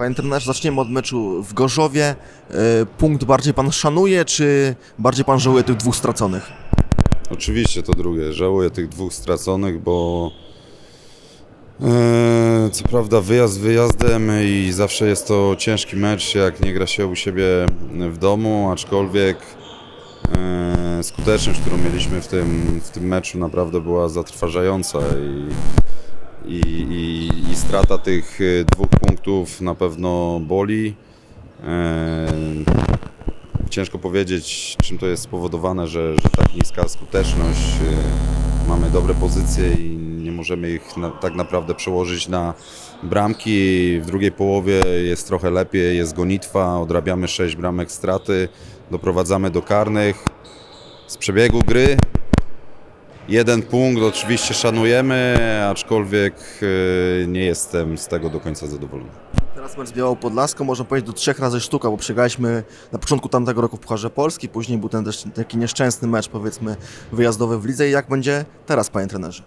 Panie trenerze, zaczniemy od meczu w Gorzowie. E, Punkt bardziej pan szanuje, czy bardziej pan żałuje tych dwóch straconych? Oczywiście to drugie. Żałuję tych dwóch straconych, bo e, co prawda wyjazd wyjazdem i zawsze jest to ciężki mecz, jak nie gra się u siebie w domu, aczkolwiek e, skuteczność, którą mieliśmy w tym, w tym meczu naprawdę była zatrważająca i, i, i, i strata tych dwóch punktów na pewno boli. E, Ciężko powiedzieć, czym to jest spowodowane, że, że tak niska skuteczność. y, Mamy dobre pozycje i nie możemy ich na, tak naprawdę przełożyć na bramki. W drugiej połowie jest trochę lepiej, jest gonitwa, odrabiamy 6 bramek straty, doprowadzamy do karnych. Z przebiegu gry jeden punkt oczywiście szanujemy, aczkolwiek y, nie jestem z tego do końca zadowolony. Teraz mecz z Białą Podlaską, można powiedzieć do trzech razy sztuka, bo przegraliśmy na początku tamtego roku w Pucharze Polski, później był ten też taki nieszczęsny mecz, powiedzmy, wyjazdowy w lidze. I jak będzie teraz, panie trenerze?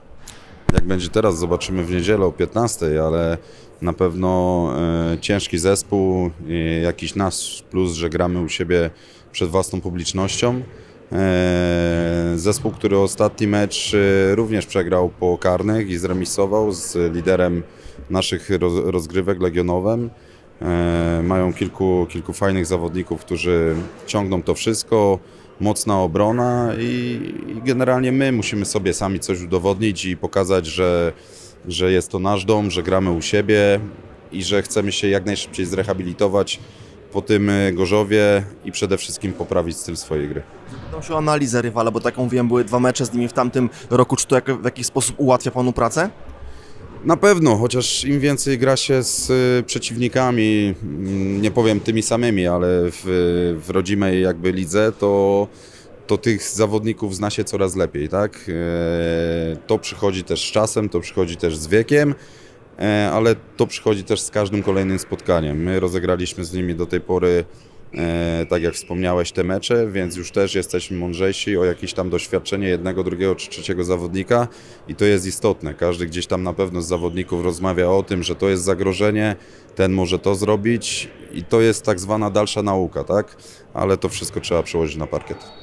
Jak będzie teraz, zobaczymy w niedzielę o 15, ale na pewno e, ciężki zespół, e, jakiś nasz plus, że gramy u siebie przed własną publicznością. E, zespół, który ostatni mecz e, również przegrał po karnych i zremisował z liderem naszych roz, rozgrywek Legionowem. E, mają kilku, kilku fajnych zawodników, którzy ciągną to wszystko. Mocna obrona i, i generalnie my musimy sobie sami coś udowodnić i pokazać, że, że jest to nasz dom, że gramy u siebie i że chcemy się jak najszybciej zrehabilitować po tym e, Gorzowie i przede wszystkim poprawić styl swojej gry. Pytam się o analizę rywala, bo taką wiem, były dwa mecze z nimi w tamtym roku. Czy to jak, w jakiś sposób ułatwia panu pracę? Na pewno, chociaż im więcej gra się z y, przeciwnikami, mm, nie powiem tymi samymi, ale w, w rodzimej jakby lidze, to, to tych zawodników zna się coraz lepiej, tak? E, To przychodzi też z czasem, to przychodzi też z wiekiem, e, ale to przychodzi też z każdym kolejnym spotkaniem. My rozegraliśmy z nimi do tej pory, e, tak jak wspomniałeś, te mecze, więc już też jesteśmy mądrzejsi o jakieś tam doświadczenie jednego, drugiego czy trzeciego zawodnika i to jest istotne. Każdy gdzieś tam na pewno z zawodników rozmawia o tym, że to jest zagrożenie, ten może to zrobić i to jest tak zwana dalsza nauka, tak? Ale to wszystko trzeba przełożyć na parkiet.